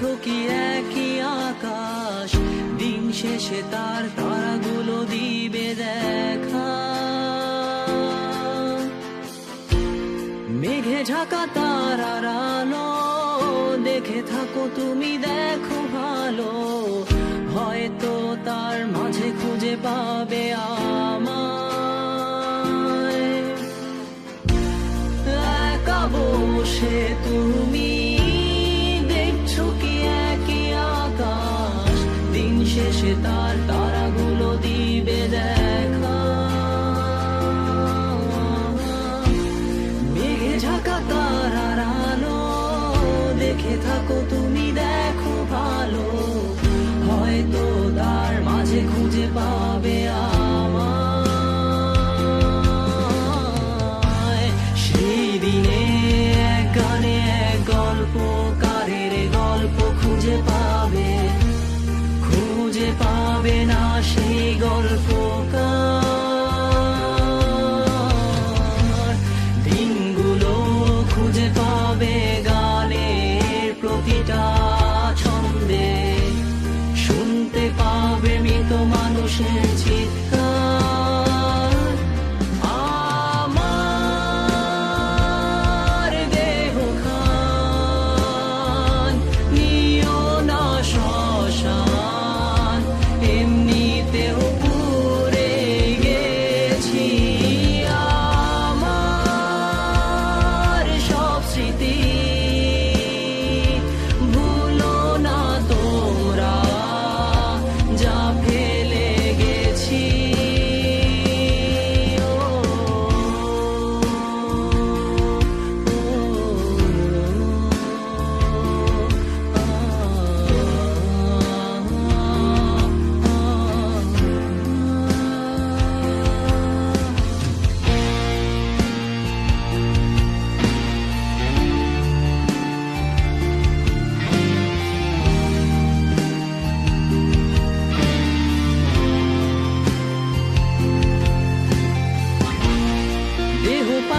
কি একই আকাশ? দিন শেষে তার তারাগুলো দিবে দেখা। মেঘে তারার আলো, দেখে থাকো তুমি দেখো ভালো। হয়তো তার মাঝে খুঁজে পাবে আমায় শেষে তার তারাগুলো দিবে দেখা। মেঘে ঝাঁকা তারার আলো, দেখে থাকো তুমি দেখো ভালো। হয়তো তার মাঝে খুঁজে পাবে পাবে না দিনগুলো খুঁজে পাবে গানের প্রতিটা ছন্দে। শুনতে পাবে মৃত মানুষের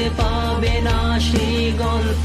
খুঁজে পাবে না সেই গল্প